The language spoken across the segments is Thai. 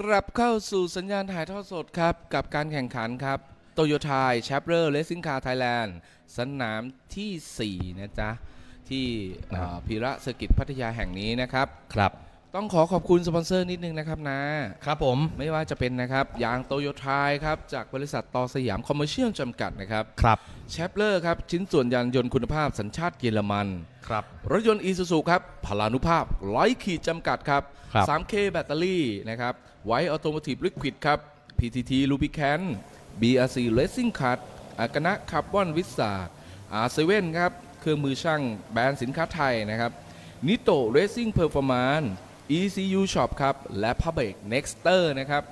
กลับเข้าสู่สัญญาณถ่ายทอดสดครับ กับการแข่งขันครับโตโยต้าแชปเ e อร์เลสซิ่งคาร์ไทยแลนด์สนามทีสี่ 4 นะจ๊ะ ที่เอ่อพีระเซอร์กิตพัทยาแห่งนี้นะครับ ครับต้องขอขอบคุณสปอนเซอร์นิดนึงนะครับนะ ครับผม ไม่ว่าจะเป็นนะครับ ยางโตโยต้าครับ จากบริษัทตอสยามคอมเมอร์เชียลจำกัดนะครับครับแชปเลอร์ครับ ชิ้นส่วนยานยนต์คุณภาพสัญชาติเยอรมัน ครับ รถยนต์อีซูซูครับพลานุภาพร้อยขีดจำกัดครับ ครับ 3K แบตเตอรี่นะครับ ไวออโต o t i v e Liquid ครับ PTT Lubricant BRC Racing Card อากนะคาร์บอนวิสา R7 ครับ เครื่องมือช่างแบรนด์สินค้าไทยนะครับ Nito Racing Performance ECU Shop ครับ และ Public Nexter นะครับ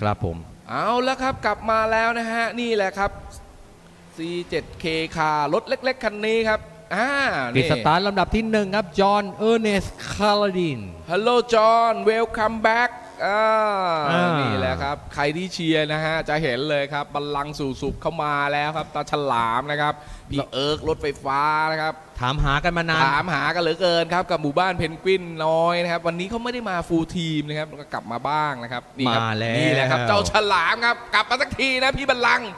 ครับผม เอาแล้วครับกลับมาแล้วนะฮะ นี่แหละครับ C7K คารถเล็ก ๆ คันนี้ครับ อ่ากินี่จสตาร์ทลำดับที่หนึ่งครับจอห์นเออร์เนสคาร์ดินฮัลโหลจอห์นเวลคัมแบ็กอ่าอ่านี่ นี่แหละครับ ใครที่เชียร์นะฮะ จะเห็นเลยครับบัลลังก์สู่สุขเข้ามาแล้วครับ ตาฉลามนะครับ พี่เอิร์กรถไฟฟ้านะครับ ถามหากันมานาน ถามหากันเหลือเกินครับ กับหมู่บ้านเพนกวินน้อยนะครับ วันนี้เขาไม่ได้มาฟูลทีมนะครับก็กลับมาบ้างนะครับนี่ครับมาแล้ว นี่แหละครับ เจ้าฉลามครับ กลับมาสักทีนะพี่บัลลังก์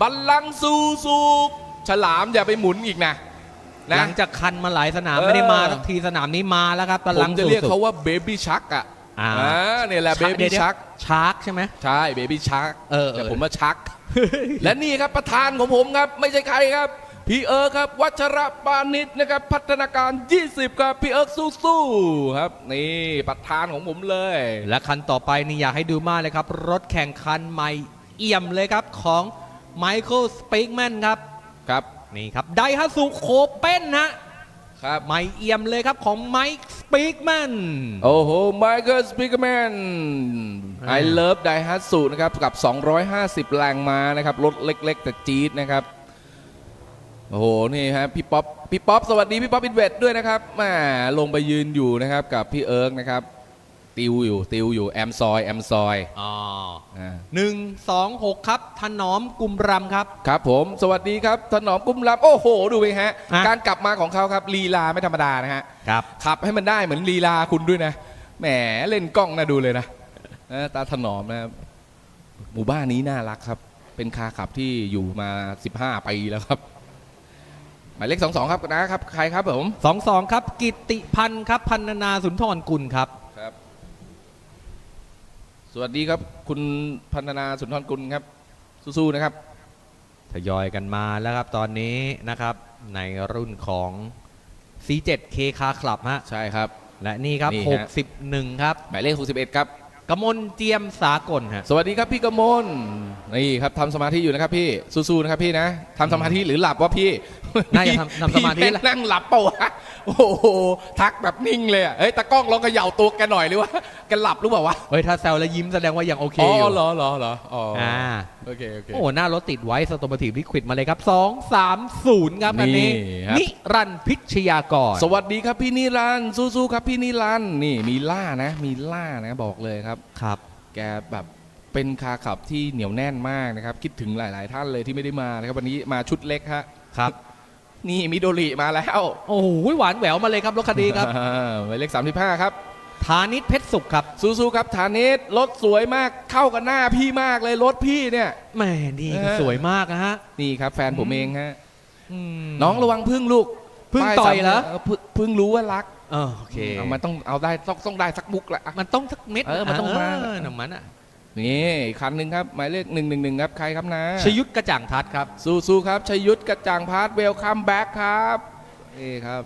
บัลลังก์สู่สุขฉลามอย่าไปหมุนอีกนะ นะ หลังจากคันมาหลายสนามเออไม่ได้มาสักทีสนามนี้มาแล้วครับกำผลัมงจะเรียกสุดๆเขาว่าเบบี้ชักอะอ่า เนี่ยแหละเบดี๋บี้ยวๆชักชาร์กใช่ไหม ใช่เบบี้ชักเออเออ แต่ผมว่าชัก และนี่ครับประธานของผมครับ ไม่ใช่ใครครับ พี่เอิร์กครับ วัชระปานิชนะครับ พัฒนาการ 20 ครับ พี่เอิร์กสู้ๆครับ นี่ประธานของผมเลย และคันต่อไปนี่อยากให้ดูมากเลยครับ รถแข่งคันใหม่เอี่ยมเลยครับของไมเคิลสปีกแมนครับ ครับ นี่ครับไดฮัสุโคเป้นนะครับไม่เอี่ยมเลยครับของไมค์สปีกแมนโอ้โหไมเคิลสปีกแมนอ่า I love Daihatsu นะครับกับ 250 แรงม้านะครับ รถเล็ก ๆ แต่จี๊ดนะครับ โอ้โห นี่ฮะพี่ป๊อปพี่ป๊อปสวัสดี พี่ป๊อปอินเวดด้วยนะครับแหมาลงไปยืนอยู่นะครับกับพี่เอิร์กนะครับ ติวอยู่ติวอยู่แอมซอยแอมซอยอ๋ออ่าหนึ่งสองหกครับถนอมกุมรำครับ ครับผมสวัสดีครับถนอมกุ้มรับโอ้โห ดูไปฮะอะการกลับมาของเขาครับลีลาไม่ธรรมดานะฮะ ครับ ขับให้มันได้เหมือนลีลาคุณด้วยนะ แหมเล่นกล้องนะดูเลยนะเออตาถนอมนะครับหมู่บ้านนี้น่ารักครับ เป็นคาขับที่อยู่มา 15 ปีแล้วครับ หมายเลขสองสองครับนะครับ ใครครับผม สองสองครับ กิตติพันธ์ครับพันนาสุนทรกุลครับครับ สวัสดีครับ คุณพันธนาสุนทรกุลครับสู้ๆนะครับทยอยกันมาแล้วครับตอนนี้นะครับในรุ่นของ C7K คาคลับฮะใช่ครับ และนี่ครับ นี่ฮะ 61 ครับหมายเลข61ครับกมลเจียมสากลฮะสวัสดีครับพี่กมลนี่ครับทำสมาธิอยู่นะครับพี่สู้ๆนะครับพี่นะทำสมาธิหรือหลับวะพี่น่าจะทำทำสมาธิพี่แหละ นั่งหลับเปล่าวะ โอ้โหทักแบบนิ่งเลยอะเฮ้ยตากล้องลองเขย่าตัวแกหน่อยหรือว่าแกหลับหรือเปล่าวะเฮ้ยถ้าแซวแล้วยิ้มแสดงว่ายังโอเคอ๋อยู่อเหรอเหรอเหรออ๋อออ่าโอเคโอเค โอ้หน้ารถติดไว้สโตมทีลิควิดมาเลยครับ 2 3 0 ครับอันนี้ นี่ครับ นิรันดร์พิชยากร สวัสดีครับพี่นิรันดร์สู้ๆครับพี่นิรันดร์นี่มีล่านะ มีล่านะบอกเลยครับ ครับ แกแบบเป็นคาขับที่เหนียวแน่นมากนะครับ คิดถึงหลาย ๆ ท่านเลยที่ไม่ได้มานะครับวันนี้มาชุดเล็กฮะ ครับ นี่มิโดริมาแล้วโอ้โหหวานแหววมาเลยครับรถคันนี้ครับอ่าหมายเลข35 ครับธานิตเพชรสุขครับสู้ๆครับฐานิชรถสวยมากเข้ากับหน้าพี่มากเลยรถพี่เนี่ยแหม่นี่เออสวยมากนะฮะนี่ครับ แฟนผมเองฮะอืมน้องระวังพึ่งลูกพึ่งป้าต่อยเหรอสามพึ่งพึ่งรู้ว่ารักเออโอเคเอามันต้องเอาได้ต้องต้องได้สักบุกแหละมันต้องสักเม็ดเออมันต้องมาเน้ำมันอะ นี่อีกคันหนึ่งครับหมายเลขหนึ่งหนึ่งหนึ่งครับใครครับนะชยุทธกระจ่างทัศน์ครับ สู้ๆครับชยุทธกระจ่างพัดเวลคัมแบ็กครับนี่ครับ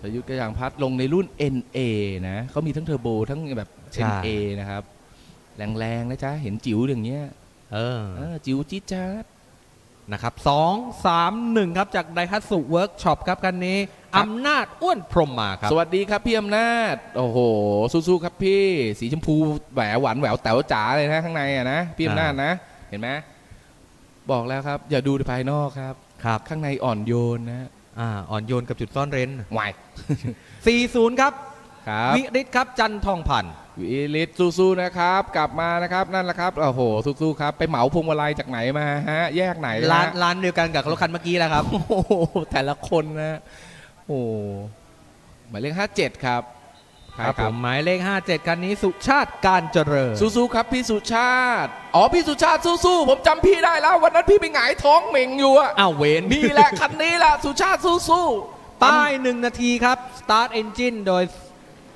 ชยุทธกระจ่างพัดลงในรุ่น NA นะเขามีทั้งเทอร์โบทั้งแบบ ใช่ NA นะครับ แรงๆนะจ๊ะเห็นจิ๋วอย่างเงี้ยเออเออจิ๋วจี๊ดจ๊าด นะครับสองสามหนึ่งครับจากไดฮัตสุเวิร์กช็อปครับคันนี้ครับ อำนาจอ้วนพรหมมาครับ สวัสดีครับพี่อำนาจ โอ้โห สู้ๆครับพี่ สีชมพูแหววหวานแหววแต๋วจ๋าเลยนะข้างในอะนะ พี่อำนาจนะ เห็นไหมบอกแล้วครับ อย่าดูแต่ภายนอกครับ ครับ ข้างในอ่อนโยนนะอ่าอ่อนโยนกับจุดซ่อนเร้นวาย 40 ครับ ครับ วิริศครับจันทองพันธ์วิลิตสู้ๆนะครับ กลับมานะครับนั่นแหละครับโอ้โหสู้ๆครับ ไปเหมาพวงมาลัยจากไหนมาฮะ แยกไหนนะร้านร้านเดียวกันกับรถคันเมื่อกี้แหล้วครับ โอ้โหแต่ละคนนะ โอ้หมายเลขห้าเจ็ดครับใช่ครับคผรับมหมายเลข 57 คันนี้สุชาติการเจริญ สู้ๆครับพี่สุชาติ อ๋อ พี่สุชาติสู้ๆผมจำพี่ได้แล้ว วันนั้นพี่ไปหงายท้องเหม่งอยู่อะอ้าวเวนนี่แหละคันนี้แหละสุชาติสู้ๆป้ายหนึ่งนาทีครับ Start Engine โดย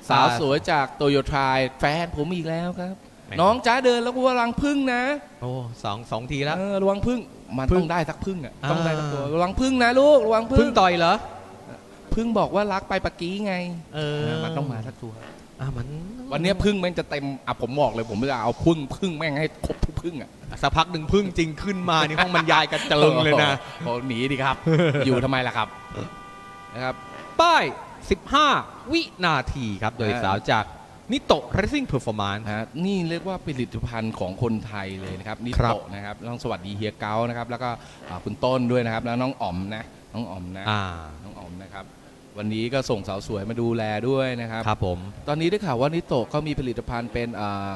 สาวสวยจากโตโยทายแฟนผมอีกแล้วครับแม่น้องจ้าเดินแล้วก็ระวังพึ่งนะ โอ้สองสองทีแล้วเออระวังพึ่งมันพึ่ต้องงได้สักพึ่งอะอ่าต้องได้สักตัวระวังพึ่งนะลูกระวังพึ่พึ่งต่อยเหรอ พึ่งบอกว่ารักไปปะกี้ไงเออเออมันต้องมาสักตัว อะมันวันเนี้ยพึ่งแม่งจะเต็มอะผมบอกเลย ผมจะเอาพึ่งพึ่งแม่งให้ครบทุกพึ่งอะสักพักหนึ่งพึ่งจริงขึ้นมานี่ห้องบรรยายกระเจิงเลยนะโอ้โหหนีดิครับ อยู่ทำไมล่ะครับนะครับ ป้าย 15 วินาทีครับ โดยอ่าสาวจากนิโต Racing Performance นะฮะนี่เรียกว่าผลิตภัณฑ์ของคนไทยเลยนะครับนิครับ โตะนะครับต้องสวัสดีเฮียเก้านะครับ แล้วก็อ่าคุณต้นด้วยนะครับ แล้วน้องอ๋อมนะน้องอ๋อมนะ อ่า น้องอ๋อมนะครับ วันนี้ก็ส่งสาวสวยมาดูแลด้วยนะครับ ครับผม ตอนนี้ได้ข่าวว่านิโตะก็มีผลิตภัณฑ์เป็น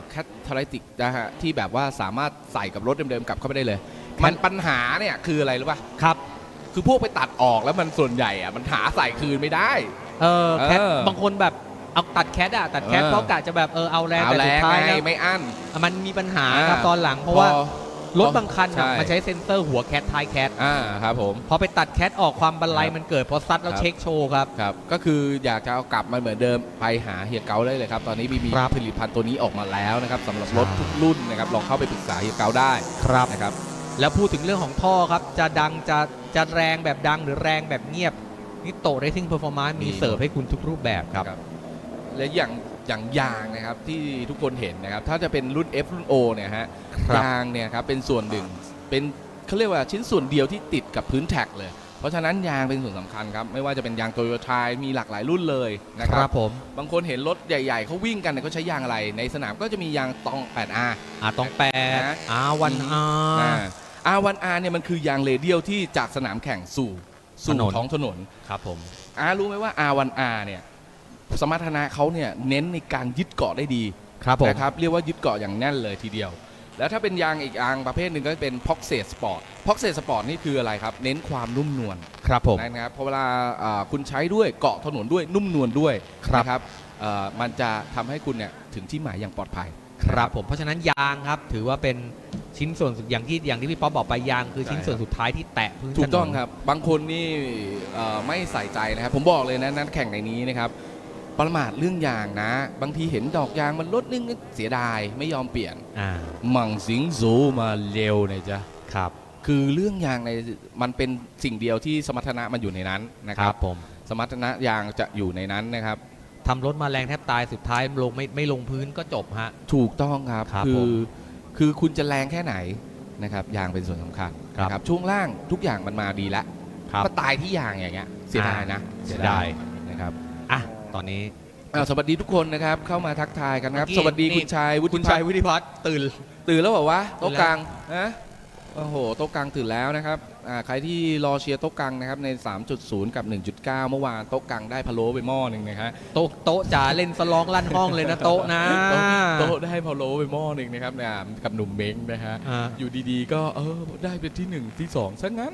แคททาริติกนะฮะที่แบบว่าสามารถใส่กับรถเดิมๆกลับเข้าไปได้เลย มันปัญหาเนี่ยคืออะไรรู้ป่ะครับ คือพวกไปตัดออกแล้วมันส่วนใหญ่อะมันหาใส่คืนไม่ได้ เออแคทเออบางคนแบบเอาตัดแคทอะตัดแคทเออ เพราะกะจะแบบเออเอาแรงเอาแต่แรสุดงท้ายไงแล้วไม่อั้น มันมีปัญหาอ่าครับตอนหลังเพราะว่าพอ รถบางคันใช่อะมันใช้เซ็นเซอร์หัวแคทท้ายแคทอ่าครับผม พอไปตัดแคทออกความบันไลครับ มันเกิดเพราะซัดแล้วครับเช็คโชว์ครับ ครับ ก็คืออยากจะเอากลับมาเหมือนเดิมไปหาเฮียเกาได้เลยครับ ตอนนี้มีมีครับผลิตภัณฑ์ตัวนี้ออกมาแล้วนะครับสำหรับรถใช่ ทุกรุ่นนะครับลองเข้าไปปรึกษาเฮียเกาได้ครับ นะครับ แล้วพูดถึงเรื่องของท่อครับ จะดังจะจะแรงแบบดังหรือแรงแบบเงียบนิโต Racing Performance มีมี เสิร์ฟให้คุณทุกรูปแบบครับ และอย่าง อย่างยางนะครับที่ทุกคนเห็นนะครับ ถ้าจะเป็นรุ่น F รุ่น O เนี่ยฮะครับ ยางเนี่ยครับเป็นส่วนหนึ่งเป็นเขาเรียกว่าชิ้นส่วนเดียวที่ติดกับพื้นแท็กเลย เพราะฉะนั้นยางเป็นส่วนสำคัญครับ ไม่ว่าจะเป็นยางโตโยต้ามีหลากหลายรุ่นเลยนะคครัรับบผมบางคนเห็นรถใหญ่ๆเขาวิ่งกันเนี่ยเขาใช้ยางอะไร ในสนามก็จะมียางตอง 8R อ่าต้องแปดนะ อาวันอา อาวันอาเนี่ยมันคือยางเรเดียลที่จากสนามแข่งสู่สู่ถนน ท้องถนน ครับผมอารู้ไหมว่า R1R เนี่ย สมรรถนะเขาเนี่ยเน้นในการยึดเกาะได้ดีครับผมนะครับเรียกว่ายึดเกาะอย่างแน่นเลยทีเดียว แล้วถ้าเป็นยางอีกยางประเภทหนึ่งก็เป็น p o x e Sport p o x e Sport นี่คืออะไรครับ เน้นความนุ่มนวลครับผมนะครับเพราะเวลาอ่าคุณใช้ด้วยเกาะถนนด้วยนุ่มนวลด้วยครับนะครับเอ่อมันจะทำให้คุณเนี่ยถึงที่หมายอย่างปลอดภัยครับผมเพราะฉะนั้นยางครับถือว่าเป็นชิ้นส่วนสุดอย่างที่อย่างที่พี่ป๊อปบอกไปยางคือใช่ชิ้นส่วนสุดท้ายที่แตะพื้นถูกต้องถนนครับ บางคนนี่เอ่อไม่ใส่ใจนะครับ ผมบอกเลยนะนักแข่งในนี้นะครับ ประมาทเรื่องยางนะ บางทีเห็นดอกยางมันลดนึงเสียดายไม่ยอมเปลี่ยนอ่ามังสิงซูมาเร็วหน่อยจ้ะครับ คือเรื่องยางในมันเป็นสิ่งเดียวที่สมรรถนะมันอยู่ในนั้นนะคครัรับบผมสมรรถนะยางจะอยู่ในนั้นนะครับ ทำรถมาแรงแทบตายสุดท้ายลงไม่ไม่ลงพื้นก็จบฮะ ถูกต้องครับครับคืผอมคือคุณจะแรงแค่ไหนนะครับยางเป็นส่วนสำคัญครับ นะครับช่วงล่างทุกอย่างมันมาดีแล้วครับมาตายที่ยางอย่างเงี้ยเสียดายนะ เสียดายนะครับอะ ตอนนี้อ่าสวัสดีทุกคนนะครับ เข้ามาทักทายกันครับ เมื่อกี้สวัสดีนี่ คุณชายวุฒิคุณชัยพัฒน์วิทิพัฒน์ตื่น ตื่นแล้วบอกว่าตื่โต๊ะนแล้ว กลางนะโอ้โหโต๊ะกลางตื่นแล้วนะครับอ่าใครที่รอเชียร์โต๊ะกลางนะครับใน 3.0 กับ 1.9 เมื่อวานโต๊ะกลางได้พะโล้ไปหม้อหนึ่งนะฮะโต๊ะโต๊ะจ๋าเล่นสลองลั่นห้องเลยนะโต๊ะนะโต๊ะโต๊ะได้พะโล้ไปหม้อหนึ่งนะครับเนี่ยกับหนุ่มเม้งนะฮะ อ่า อยู่ดีๆ ก็เออได้เป็นที่หนึ่งที่สองซะงั้น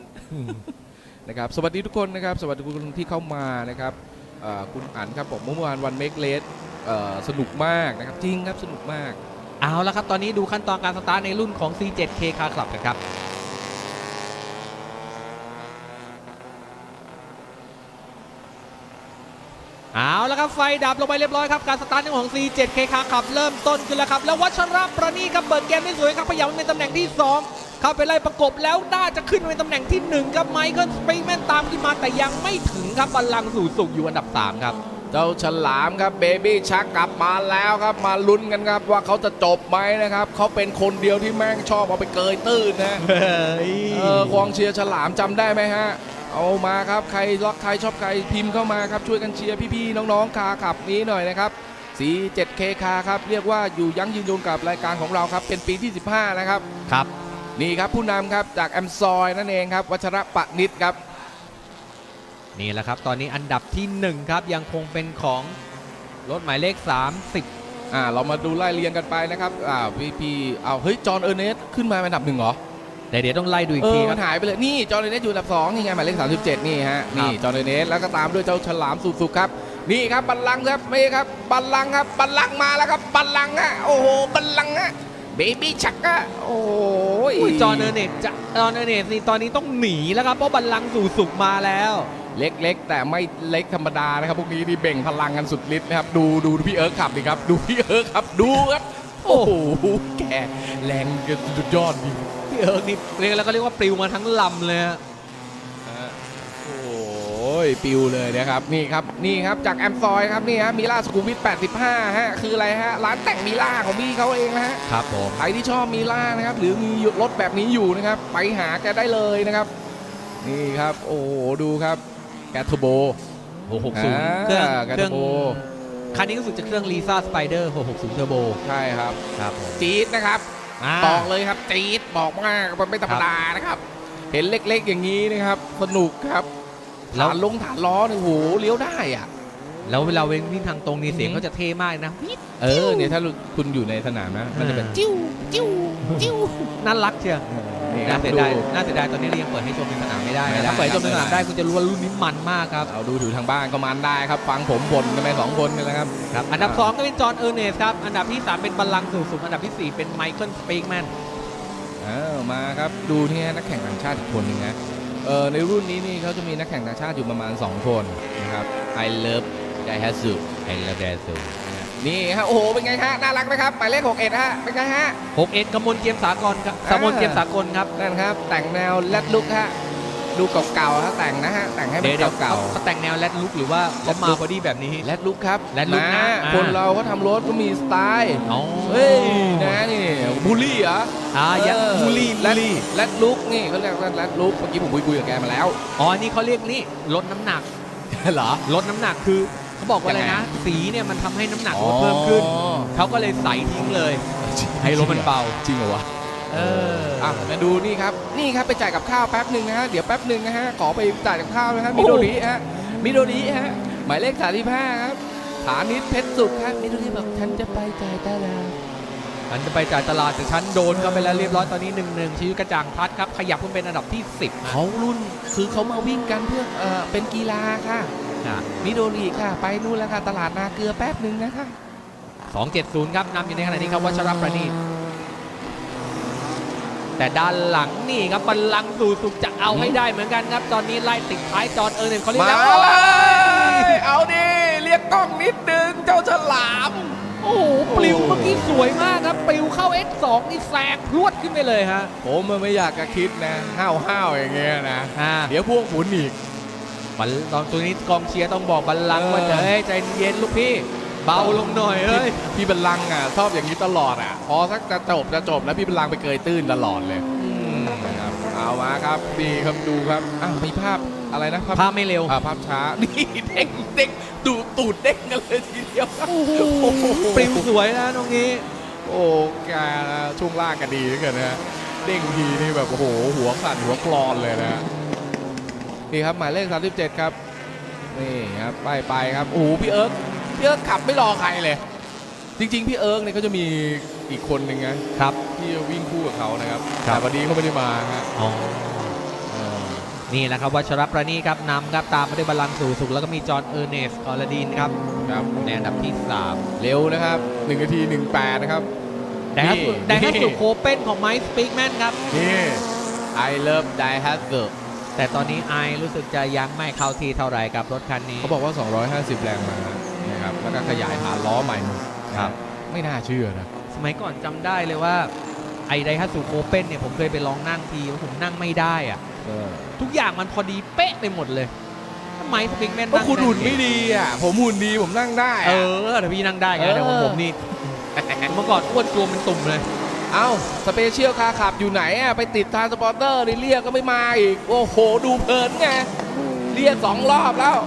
นะครับสวัสดีทุกคนนะครับ สวัสดีทุกคนที่เข้ามานะครับเอ่อ คุณอันครับผมเมื่อวานวันเมกเลสสนุกมากนะครับจริงครับสนุกมาก เอาละครับ ตอนนี้ดูขั้นตอนการสตาร์ทในรุ่นของ C7K Car Club กันครับ เอาละ ครับไฟดับลงไปเรียบร้อยครับการสตาร์ทของ C7K Car Club เริ่มต้นขึ้นแล้วครับแล้ววัชระประณีครับเปิดเกมได้สวยครับพยายามในตำแหน่งที่ 2 เข้าไปไล่ประกบแล้วน่าจะขึ้นในตำแหน่งที่1ครับไมเคิลสเปกแมนตามขึ้นมาแต่ยังไม่ถึงครับบัลลังก์สู่สุขอยู่อันดับ 3 ครับเจ้าฉลามครับเบบี้ชักกลับมาแล้วครับ มาลุ้นกันครับว่าเขาจะจบไหมนะครับเขาเป็นคนเดียวที่แม่งชอบเอาไปเกยตื้นนะเฮ้ยเออกองเชียร์ฉลามจำได้ไหมฮะ เอามาครับใครรักใครชอบใครพิมพ์เข้ามาครับช่วยกันเชียร์พี่ๆน้องๆคาขับนี้หน่อยนะครับสี 7K คาครับเรียกว่าอยู่ยั้งยืนยงกับรายการของเราครับเป็นปีที่ 15 นะครับครับ นี่ครับผู้นำครับจากแอมซอยนั่นเองครับวัชระปะนิดครับ นี่แหละครับ ตอนนี้อันดับที่ 1 ครับ ยังคงเป็นของรถหมายเลข 30อ่าเรามาดูไล่เรียงกันไปนะครับอ่าพี่พี่เอาเฮ้ยจอห์นเออร์เนสขึ้นมาเป็นอันดับหนึ่งเหรอ แต่เดี๋ยวต้องไล่ดูอีเอกทีอคมัรับนหายไปเลยนี่จอร์แดนเนสอยู่อันดับ2นี่ไงหมายเลข37 นี่ฮะนี่จอร์แดนเนสแล้วก็ตามด้วยเจ้าฉลามสุกๆครับ นี่ครับบัลลังก์ครับไม่ครับบัลลังก์ครับบัลลังก์มาแล้วครับบัลลังก์ฮะโอ้โหบัลลังก์ฮะเบบี้ชักอะโอ้ย อุ้ยจอห์นเออร์เนตจะจอห์นเออร์เนตนี่ตอนนี้ต้องหนีแล้วครับเพราะบัลลังก์สู่สุขมาแล้ว เล็กๆ แต่ไม่เล็กธรรมดานะครับ พวกนี้นี่เบ่งพลังกันสุดฤทธิ์นะครับ ดูดูดูพี่เอิร์กขับดิครับ ดูพี่เอิร์กครับ ดูครับ โอ้โห แกแรงกันสุดยอดดีพี่ เอิร์กนี่เรียกแล้วก็เรียกว่าปลิวมาทั้งลำเลยฮะโอ้ยปิวเลยนะครับนี่ครับนี่ครับจากแอมซอยครับนี่ฮะมิล่าสกูวิท85ฮะคืออะไรฮะร้านแต่งมิล่าของพี่เขาเองนะฮะครับผมใครที่ชอบมิล่านะครับหรือมีรถแบบนี้อยู่นะครับไปหาแกได้เลยนะครับ นี่ครับโอ้โหดูครับแกทโบ660เครื่องอ่าเครื่องกระโบคันนี้รู้สึกจะเครื่อง Lisa Spider 660 Turbo ใช่ครับครับผมจี๊ดนะครับอ่า บอกเลยครับจี๊ดบอกมากมันไม่ธรรมดานะครับ เห็นเล็กๆอย่างนี้นะครับ สนุกครับแล้ว ฐานลงฐานล้อเนี่ยโหเลี้ยวได้อะ แล้วเวลาเว้นวิ่งทางตรงนี่เสียงอือหือก็จะเท่มากนะวิ๊ดเออเนี่ยถ้าคุณอยู่ในสนามนะมันจะเป็นอ่าจิ้วจิ้วจิ้วน่ารักเชียวนี่คน่ารับเสียดูดายน่าเสียดายตอนนี้เรายังเปิดให้ชมในสนามไม่ได้ไม่นะได้ถ้าเปิดให้ชมในสนามไม่ได้ได้คุณจะรู้ว่ารุ่นนี้มันมากครับเอาดูถือทางบ้านก็มันได้ครับ ฟังผมบ่นกันไปสองคนนี่แหละครับครับ อันดับ 2 ก็เป็นจอห์นเออร์เนสครับ อันดับที่ 3 เป็นบัลลังก์สู่สุขอันดับทีสี่ 4 เป็นไมเคิลสปีกแมนอ้าวมาครับดูที่นักแข่งต่างชาติอีกคนหนึ่งนะเออในรุ่นนี้นี่เขาจะมีนักแข่งต่างชาติอยู่ประมาณ 2 คนนะครับ I love Daihatsu ไอเลเดสูนี่ฮะโอ้โหเป็นไงฮะน่ารักไหมครับหมายเลข6เอ็ดฮะเป็นไงฮะ6เอ็ดกมลเกียมสากลครับอ่าสมลเกียมสากลครับ นั่นครับ แต่งแนวแรดลุกฮะดูเก่าๆฮะแต่งนะฮะแต่งให้มัเดี๋ยนวเดี๋ยวเก่าเขาแต่งแนวแรดลุกหรือว่าเขามาพอดีแบบนี้ๆแรดลุกครับแรดลุคนะนะอ่า คนเราก็ทำรถก็มีสไตล์อ๋อเฮ้ยนะนี่บูลลี่เหรออ่ายัเออบูลลี่แรบูดลลี่แรดลุกนี่เขาเรียกว่าแรดลุกเมื่อกี้ผมคุยคุยกับแกมาแล้ว อ๋ออันนี่เขาเรียกนี่ลดน้ำหนัก เหรอลดน้ำหนักคือ เขาบอกว่าอะไรยังไงนะ สีเนี่ยมันทำให้น้ำหนักรถเพิ่มขึ้นอ๋อเขาก็เลยใส่ทิ้งเลย ให้รถมันเบาจริงเหรอวะเอออะมาดูนี่ครับ นี่ครับไปจ่ายกับข้าวแป๊บหนึ่งนะฮะ เดี๋ยวแป๊บหนึ่งนะฮะ ขอไปจ่ายกับข้าวนะฮะโอ้มิโดริฮะ มิโดริฮะ หมายเลขสามที่ห้าครับ ฐานิชเพชรสุขครับมิโดริบอกฉันจะไปจ่ายตลาดฉันจะไปจ่ายตลาดแต่ฉันโดนเข้าไปแล้วเรียบร้อยตอนนี้หนึ่งหนึ่งชีวิตกระจ่างพัดครับ ขยับขึ้นเป็นอันดับที่ 10นะเขารุ่นคือเขามาวิ่งกันเพื่อเอ่อเป็นกีฬาค่ะอะ มิโดริค่ะ ไปนู่นแล้วค่ะตลาดนาเกลือแป๊บหนึ่งนะคะ270 ครับนำอยู่ในขณะนี้ครับวัชรประณีตแต่ด้านหลังนี่ครับบัลลังก์สู่สุขจะเอาให้ได้เหมือนกันครับ ตอนนี้ไล่ติดท้ายจอห์นเออร์เนนเขาเรียกมาแล้วเลยเอาดิเรียกกล้องนิดนึงเจ้าฉลาม โอ้โหปลิวเมื่อกี้สวยมากครับปลิวเข้า X2 นี่แซงพรวดขึ้นไปเลยฮะผมมันไม่อยากจะคิดนะห้าวห้าวๆอย่างเงี้ยนะอ่าเดี๋ยวพวกหมุนอีก บัลตอนตัวนี้กองเชียร์ต้องบอกบัลลังก์เออว่าเฮ้ยใจเย็นลูกพี่ เบาลงหน่อยเอ้ยพี่บัลลังก์อะชอบอย่างนี้ตลอดอะพอสักจะจบจะจบแล้วพี่บัลลังก์ไปเกยตื้นตลอดเลยนะครับเอามาครับดีครับดูครับอ้าวมีภาพอะไรนะภาพไม่เร็วอ่าภาพช้านี่เด้งเด้งดูตูดเด้งกันเลยทีเดียวครับโอ้โหปลิวสวยนะตรงนี้ โอ้แกช่วงล่างกันดีเหลือเกินนะฮะเด้งทีนี่แบบโอ้โหหัวสั่นหัวคลอนเลยนะ นี่ครับหมายเลข 37 ครับ นี่ครับไปไปครับโอ้โหพี่เอิร์กพี่เอิร์กขับไม่รอใครเลย จริง ๆ พี่เอิร์กเนี่ยก็จะมีอีกคนหนึ่งนะครับ ที่จะวิ่งคู่กับเขานะครับครับ แต่วันนี้เขาไม่ได้มาฮะอ๋อเออนี่แหละครับวัชรประณีครับนำครับตามมาด้วยบัลลังก์สู่สุขแล้วก็มีจอห์นเออร์เนสออลดีนครับครับในอันดับที่3เร็วนะครับ1นาที 18 นะครับแต่ถ้าสุดนี่แต่ถ้านี่สุดโคเปนของไมค์สปีกแมนครับนี่ I love Daihatsu แต่ตอนนี้ไอรู้สึกจะยังไม่เข้าที่เท่าไหร่กับรถคันนี้เขาบอกว่า 250 แรงม้านะครับแล้วก็ขยายฐานล้อใหม่หมดครับไม่น่าเชื่อนะสมัยก่อนจำได้เลยว่าไอไดฮัตสุโคเปนเนี่ยผมเคยไปลองนั่งทีแล้วผมนั่งไม่ได้อะทุกอย่างมันพอดีเป๊ะไปหมดเลยทำไมสปริงแมนก็คุณหุ่นไม่ดีอะผมหุ่นดีผมนั่งได้ เออะอแต่พี่นั่งได้ไงเออแต่ของผมนี่เมื่อก่อนอ้วนตัวเป็นตุ่มเลย เอ้าสเปเชียลคาร์ขับอยู่ไหนอะไปติดทรานสปอร์เตอร์นี่เรียกก็ไม่มาอีก โอ้โห ดูเพลินไง เรียกสองรอบแล้ว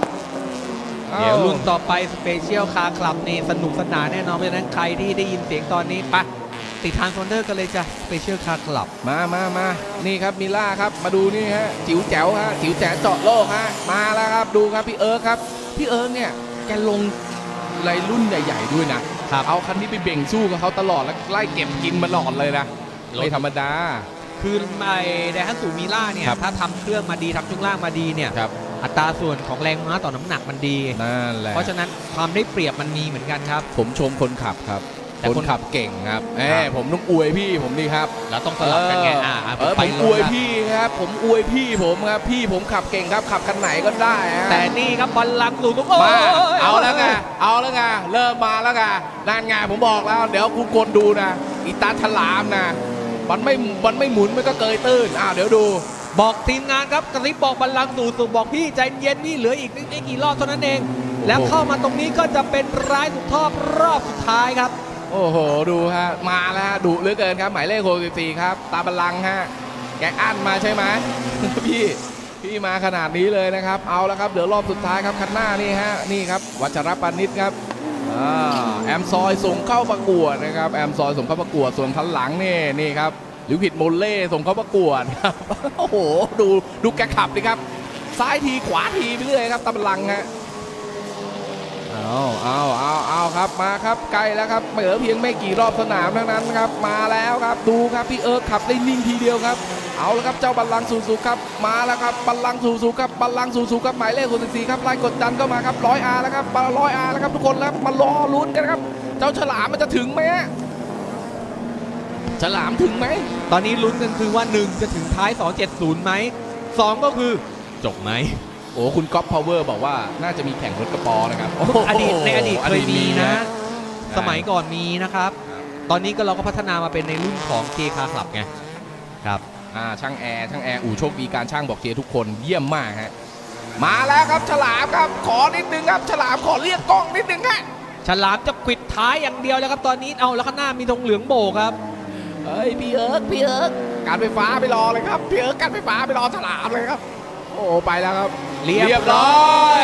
เดี๋ยวอ้ารุ่นต่อไปสเปเชียลคาร์คลับนี่สนุกสนานแน่นอนเพราะฉะนั้นใครที่ได้ยินเสียงตอนนี้ไปะติดทานโซนเดอร์กันเลยจ้ะสเปเชียลคาร์คลับมามามานี่ครับมิล่าครับมาดูนี่ฮะจิ๋วแจ๋วฮะจิ๋วแจ๋วเจาะโลกฮะมาแล้วครับดูครับพี่เอิร์กครับพี่เอิร์กเนี่ยแกลงไรรุ่นใหญ่ ๆ ด้วยนะ ครับเอาคันนี้ไปเบ่งสู้กับเขาตลอดแล้วไล่เก็บกินมาหลอดเลยนะไม่ธรรมดา คือไอไดฮัตสุมิล่าเนี่ย ครับถ้าทำเครื่องมาดีทำช่วงล่างมาดีเนี่ย ครับ อัตราส่วนของแรงม้าต่อน้ำหนักมันดี นั่นแหละเพราะฉะนั้นความได้เปรียบมันมีเหมือนกันครับ ผมชมคนขับครับ แต่คคนนขับเก่งครับเอ้ครัยบผมต้องอวยพี่ผมดีครับเราต้องสลับกันไงอ่าอ่าเออไปผมเลอวยครับพี่ครับ ผมอวยพี่ผมครับ พี่ผมขับเก่งครับขับคันไหนก็ได้ฮะแต่นี่ครับบอลลังก์สู่ทุกโอ้มายเอาแล้วไงเอาแล้วไงเริ่มมาแล้วไงนั่นไงผมบอกแล้ว เดี๋ยวคุณกดดูนะอีตาฉลามนะมันไม่มันไม่หมุนมันก็เกยตื้นอ้าวเดี๋ยวดูบอกทีมงานครับกระซิบบอกบอลลังก์สู่สู่บอกพี่ใจเย็นพี่เหลืออีกไม่กี่รอบเท่านั้นเอง แล้วเข้ามาตรงนี้ก็จะเป็นร้ายสุดทอบรอบสุดท้ายครับ โอ้โห ดูฮะ มาแล้วดุเหลือเกินครับ หมายเลข64ครับ ตาบัลลังฮะ แกอั้นมาใช่ไหมพี่ พี่มาขนาดนี้เลยนะครับ เอาแล้วครับ เดี๋ยวรอบสุดท้ายครับ คันหน้านี่ฮะ นี่ครับ วัชรปานิชครับอแอมซอยส่งเข้าประกวดนะครับ แอมซอยส่งเข้าประกวด ส่วนคันหลังนี่ นี่ครับลิวผิดโมเล่ส่งเข้าประกวดครับ โอ้โห ดู ดูแกขับดิครับ ซ้ายทีขวาทีไปเรื่อยครับตาบัลลังฮะ เอาเอาเอาเอาครับมาครับใกล้แล้วครับเหลือเพียงไม่กี่รอบสนามเท่านั้นครับ มาแล้วครับดูครับพี่เอิร์ธขับได้นิ่งทีเดียวครับ เอาแล้วครับเจ้าบัลลังก์สูสูครับมาแล้วครับบัลลังก์สูสูครับบัลลังก์สูสูครับหมายเลข64ครับไล่กดดันเข้ามาครับร้อยอาร์แล้วครับร้อยอาร์แล้วครับทุกคนแล้วมารอลุ้นกันครับ เจ้าฉลามมันจะถึงไหมฉลามถึงไหมตอนนี้ลุ้นกันคือว่า 1 จะถึงท้าย 270ไหม2 ก็คือจบไหม โอ้คุณก๊อฟพาวเวอร์บอกว่าน่าจะมีแข่งรถกระป๋อนะครับอดีตในอดีตเคยมีนะใช่สมัยก่อนมีนะครับ ตอนนี้ก็เราก็พัฒนามาเป็นในรุ่นของ K Car Club ไงครับอ่าช่างแอร์ช่างแอร์อู่โชคดีการช่างบอกเจทุกคนเยี่ยมมากฮะมาแล้วครับฉลามครับ ขอนิดนึงครับ ฉลามขอเรียกกล้องนิดนึงฮะฉลามจะปิดท้ายอย่างเดียวแล้วครับตอนนี้เอาแล้วข้างหน้ามีธงเหลืองโบกครับเฮ้ยพี่เอิร์กพี่เอิร์กการไฟฟ้าไปรอเลยครับพี่เอิร์กการไฟฟ้าไปรอฉลามเลยครับ โอ้ไปแล้วครับ เรียบร้อย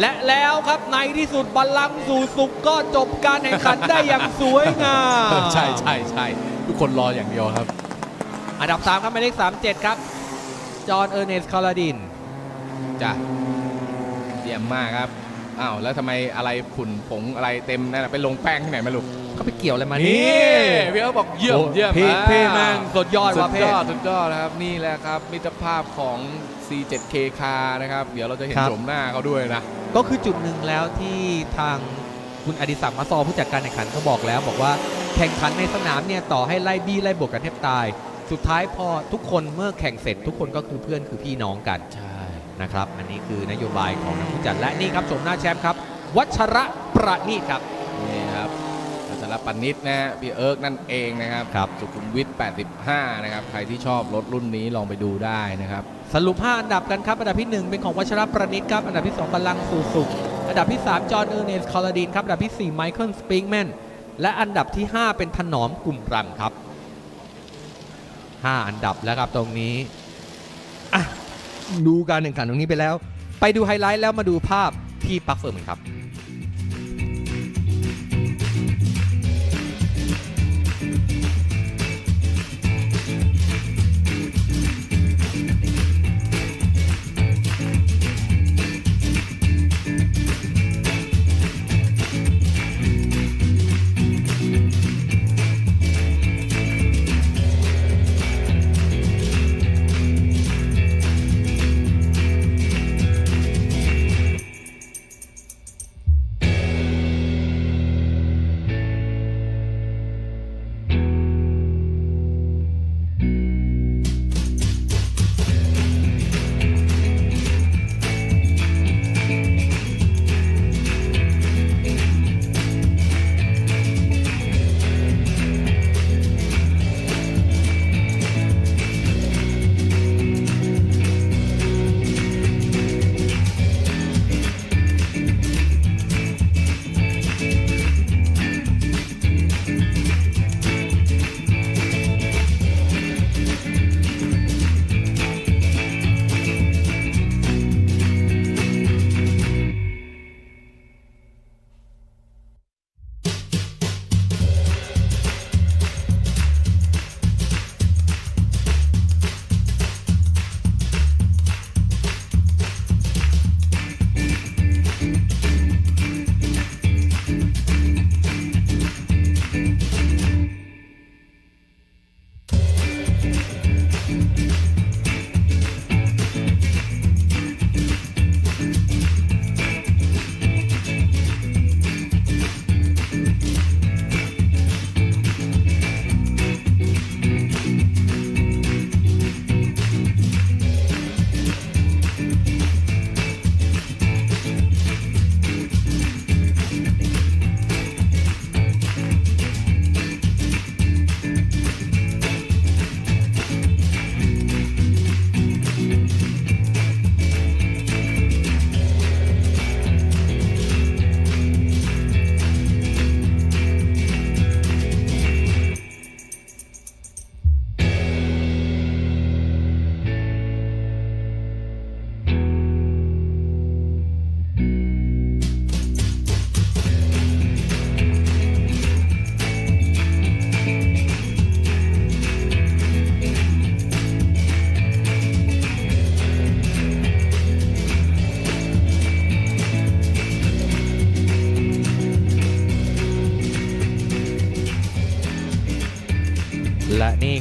และแล้วครับในที่สุดบัลลังก์สู่สุขก็จบการแข่งขันได้อย่างสวยงามใช่ใช่ใช่ทุกคนรออย่างเดียวครับ อันดับ 3 ครับหมายเลข37 ครับ จอห์นเออร์เนสคาราดินจ้ะเยี่ยมมากครับ อ้าว แล้วทำไมอะไรผุ่นผงอะไรเต็มนั่นนะไปลงแป้งที่ไหนมาลูก เขาไปเกี่ยวอะไรมานี่ นี่พี่เอิร์กบอกเยี่ยมเยี่ยมเพ่อ่าเพ่แม่งสุดยอดสุว่ะดเพ่ยอดสุดยอดนะครับนี่แหละครับมิตรภาพของ C7K คานะครับ เดี๋ยวเราจะเห็นครับโฉมหน้าเขาด้วยนะ ก็คือจุดหนึ่งแล้วที่ทางคุณอดิศักดิ์มาซอผู้จัดการแข่งขันเขาบอกแล้วบอกว่าแข่งขันในสนามเนี่ยต่อให้ไล่บี้ไล่บวกกันแทบตาย สุดท้ายพอทุกคนเมื่อแข่งเสร็จ ทุกคนก็คือเพื่อนคือพี่น้องกันใช่นะครับ อันนี้คือนโยบายของทางผู้จัดและนี่ครับชมหน้าแชมป์ครับ วัชระประณีตครับ นี่ครับ อัชรปนิดนะฮะพี่เอิร์กนั่นเองนะครับครับสุขุมวิท85 นะครับ ใครที่ชอบรถรุ่นนี้ลองไปดูได้นะครับ สรุป5อันดับกันครับ อันดับที่ 1 เป็นของวัชรประณิตครับ อันดับที่ 2บัลลังก์สู่สุข อันดับที่ 3 จอห์นเออร์เนสคอลลาดินครับ อันดับที่ 4 ไมเคิลสปริงแมน และอันดับที่ 5 เป็นถนอมกลุ่มรังครับ 5 อันดับแล้วครับตรงนี้อะดูการแข่งขันตรงนี้ไปแล้ว ไปดูไฮไลท์แล้วมาดูภาพที่ปลั๊กเฟิร์มกันครับ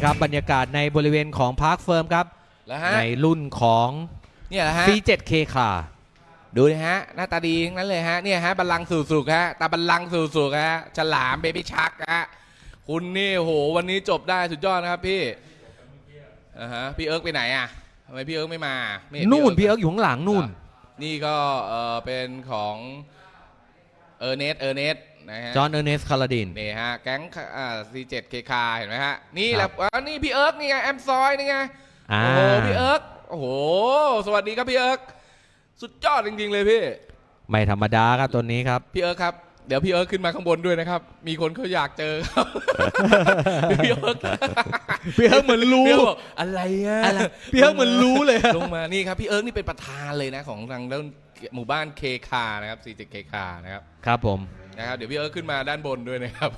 ครับ บรรยากาศในบริเวณของพาร์คเฟิร์มครับ แล้วฮะในรุ่นของเนี่ยแหละฮะ C7K ค่ะดูนะฮะ หน้าตาดีทั้งนั้นเลยฮะเนี่ยฮะบัลลังก์สู่สุขฮะตาบัลลังก์สู่สุขฮะฉลามเบบี้ชักฮะคุณนี่โหวันนี้จบได้สุดยอดนะครับพี่อ่าฮะพี่เอิร์กไปไหนอะทำไมพี่เอิร์กไม่มาไม่เห็นู่นพี่พี่เอิร์กเอิร์กอยู่ข้างหลังนู่น นี่ก็เออเป็นของเออร์เนสเออร์เนส นะฮะจอห์นเออร์เนสคาราดิน นี่ฮะแก๊งอ่า C7K คาเห็นไหมฮะ นี่แหครัละบอ่านี่พี่เอิร์กนี่ไงแอมซอยนี่ไงอ่าโอ้โหพี่เอิร์กโอ้โห สวัสดีครับพี่เอิร์กสุดยอดจริงๆเลยพี่ ไม่ธรรมดาครับตัวนี้ครับ พี่เอิร์กครับ เดี๋ยวพี่เอิร์กขึ้นมาข้างบนด้วยนะครับ มีคนเขาอยากเจอครับ พี่เอิร์กพี่เอิร์กเหมือนรู้ พี่เอิร์กบอกอะไรอะอะไรพี่เอิร์กเหมือนรู้เลยอะลงมานี่ครับพี่เอิร์กนี่เป็นประธานเลยนะของทางด้านหมู่บ้านเคคานะครับ C7K คานะครับ ครับผม นะครับเดี๋ยวพี่เอิร์กขึ้นมาด้านบนด้วยนะครับ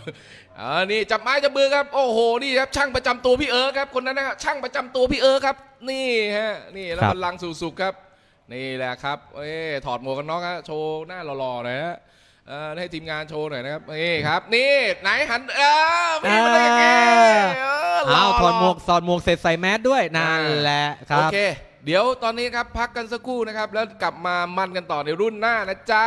อ่านี่จับไม้จับมือครับโอ้โหนี่ครับช่างประจำตัวพี่เอิร์กครับคนนั้นนะครับช่างประจำตัวพี่เอิร์กครับ นี่ฮะนี่แล้วครับ บัลลังก์สู่สุขครับ นี่แหละครับเอ้ถอดหมวกกันน็อกฮะโชว์หน้าหล่อๆหน่อยนะเอ่อให้ทีมงานโชว์หน่อยนะครับนี่ครับ นี่ไหนหันเออไม่ได้มาได้ยังไงเออหล่อ้าวถอดหมวกหล่ถอดหมวกเสร็จใส่แมสด้วยนั่นแหละคโอรับ เค เดี๋ยวตอนนี้ครับพักกันสักครู่นะครับ แล้วกลับมามันกันต่อในรุ่นหน้านะจ๊ะ